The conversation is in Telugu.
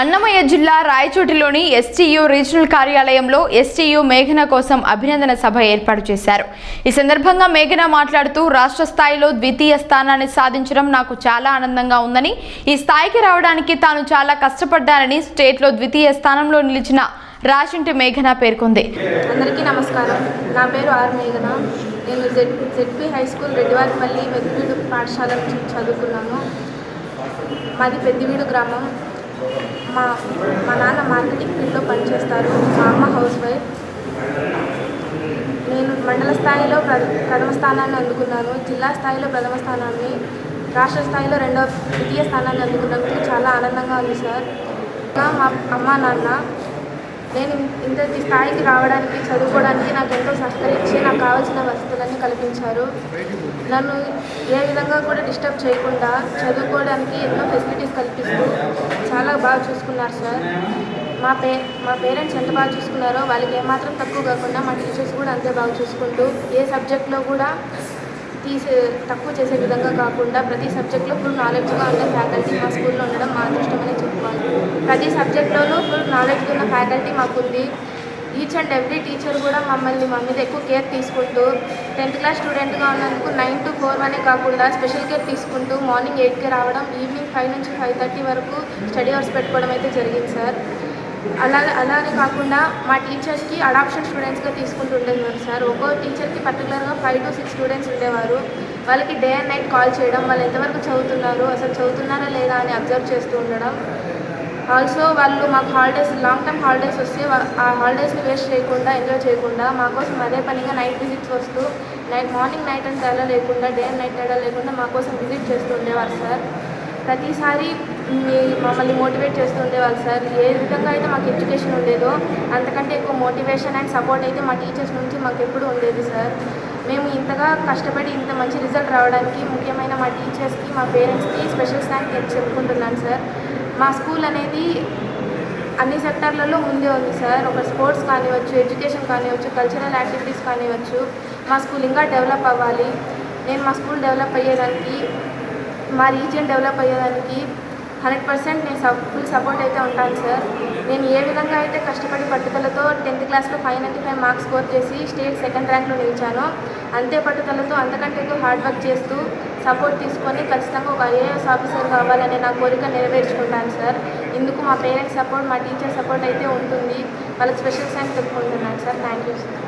అన్నమయ్య జిల్లా రాయచోటిలోని ఎస్టీయూ రీజనల్ కార్యాలయంలో ఎస్టీయూ మేఘన కోసం అభినందన సభ ఏర్పాటు చేశారు. ఈ సందర్భంగా మేఘన మాట్లాడుతూ రాష్ట్ర స్థాయిలో ద్వితీయ స్థానాన్ని సాధించడం నాకు చాలా ఆనందంగా ఉందని ఈ స్థాయికి రావడానికి తాను చాలా కష్టపడ్డానని స్టేట్లో ద్వితీయ స్థానంలో నిలిచిన రాజంటి మేఘన పేర్కొంది. అందరికీ నమస్కారం. నా పేరు ఆర్ మేఘన. నేను Z ZP high school Reddivaripalli Peddiveedu పాఠశాల నుంచి చదువుకున్నాను. మాది పెద్దివీడు గ్రామం. మా మా నాన్న మార్కెటింగ్ ఫీల్డ్లో పనిచేస్తారు. మా అమ్మ హౌస్ వైఫ్. నేను మండల స్థాయిలో ప్ర ప్రథమ స్థానాన్ని అందుకున్నాను. జిల్లా స్థాయిలో ప్రథమ స్థానాన్ని రాష్ట్ర స్థాయిలో రెండవ ద్వితీయ స్థానాన్ని అందుకున్నందుకు చాలా ఆనందంగా ఉంది సార్. ఇంకా మా అమ్మ నాన్న నేను ఇంతటి స్థాయికి రావడానికి చదువుకోవడానికి నాకు ఎంతో సహకరించి నాకు కావాల్సిన వసతులన్నీ కల్పించారు. నన్ను ఏ విధంగా కూడా డిస్టర్బ్ చేయకుండా చదువుకోవడానికి ఎన్నో ఫెసిలిటీస్ కల్పిస్తూ చాలా బాగా చూసుకున్నారు సార్. మా పే మా పేరెంట్స్ ఎంత బాగా చూసుకున్నారో వాళ్ళకి ఏమాత్రం తక్కువ కాకుండా మా టీచర్స్ కూడా అంతే బాగా చూసుకుంటూ ఏ సబ్జెక్ట్లో కూడా తీసే తక్కువ చేసే విధంగా కాకుండా ప్రతి సబ్జెక్ట్లో ఫుల్ నాలెడ్జ్గా ఉండే ఫ్యాకల్టీ మా స్కూల్లో ఉండడం మా అదృష్టమని చెప్పుకోవాలి. ప్రతి సబ్జెక్ట్లోనూ ఫుల్ నాలెడ్జ్ ఉన్న ఫ్యాకల్టీ మాకుంది. ఈచ్ అండ్ ఎవ్రీ టీచర్ కూడా మమ్మల్ని మా మీద ఎక్కువ కేర్ తీసుకుంటూ టెన్త్ క్లాస్ స్టూడెంట్గా ఉన్నందుకు నైన్ టు ఫోర్ అనే కాకుండా స్పెషల్ కేర్ తీసుకుంటూ మార్నింగ్ ఎయిట్కి రావడం ఈవినింగ్ ఫైవ్ నుంచి ఫైవ్ థర్టీ వరకు స్టడీ అవర్స్ పెట్టుకోవడం అయితే జరిగింది సార్. అలాగే అలానే కాకుండా మా టీచర్స్కి అడాప్షన్ స్టూడెంట్స్గా తీసుకుంటూ ఉండేవారు సార్. ఒక్కో టీచర్కి పర్టికులర్గా ఫైవ్ టు సిక్స్ స్టూడెంట్స్ ఉండేవారు. వాళ్ళకి డే అండ్ నైట్ కాల్ చేయడం వాళ్ళు ఎంతవరకు చదువుతున్నారు అసలు చదువుతున్నారా లేదా అని అబ్జర్వ్ చేస్తూ ఉండడం ఆల్సో వాళ్ళు మాకు హాలిడేస్ లాంగ్ టర్మ్ హాలిడేస్ వస్తే ఆ హాలిడేస్ని వేస్ట్ చేయకుండా ఎంజాయ్ చేయకుండా మా కోసం అదే పనిగా నైట్ విజిట్స్ వస్తూ నైట్ మార్నింగ్ నైట్ అండ్ తేడా లేకుండా డే అండ్ నైట్ తేడా లేకుండా మా కోసం విజిట్ చేస్తూ ఉండేవారు సార్ ప్రతిసారి మీ మమ్మల్ని మోటివేట్ చేస్తూ ఉండేవాళ్ళు సార్ ఏ విధంగా అయితే మాకు ఎడ్యుకేషన్ ఉండేదో అంతకంటే ఎక్కువ మోటివేషన్ అండ్ సపోర్ట్ అయితే మా టీచర్స్ నుంచి మాకు ఎప్పుడు ఉండేది సార్ మేము ఇంతగా కష్టపడి ఇంత మంచి రిజల్ట్ రావడానికి ముఖ్యమైన మా టీచర్స్కి మా పేరెంట్స్కి స్పెషల్ థ్యాంక్ చెప్పుకుంటున్నాను సార్ మా స్కూల్ అనేది అన్ని సెక్టార్లలో ముందే ఉంది సార్. ఒక స్పోర్ట్స్ కానివచ్చు ఎడ్యుకేషన్ కానివచ్చు కల్చరల్ యాక్టివిటీస్ కానివచ్చు మా స్కూల్ ఇంకా డెవలప్ అవ్వాలి. నేను మా స్కూల్ డెవలప్ అయ్యేదానికి మా రీజియన్ డెవలప్ అయ్యేదానికి హండ్రెడ్ పర్సెంట్ నేను సబ్ ఫుల్ సపోర్ట్ అయితే ఉంటాను సార్. నేను ఏ విధంగా అయితే కష్టపడి పట్టుదలతో టెన్త్ క్లాస్లో five ninety five marks score చేసి స్టేట్ సెకండ్ ర్యాంక్లో నిలిచానో అంతే పట్టుదలతో అంతకంటే ఎక్కువ హార్డ్ వర్క్ చేస్తూ సపోర్ట్ తీసుకొని ఖచ్చితంగా ఒక ఐఏఎస్ ఆఫీసర్ కావాలనే నా కోరిక నెరవేర్చుకుంటాను సార్. ఇందుకు మా పేరెంట్స్ సపోర్ట్ మా టీచర్ సపోర్ట్ అయితే ఉంటుంది. వాళ్ళకి స్పెషల్ థ్యాంక్స్ చెప్పుకుంటున్నాను సార్. Thank you sir.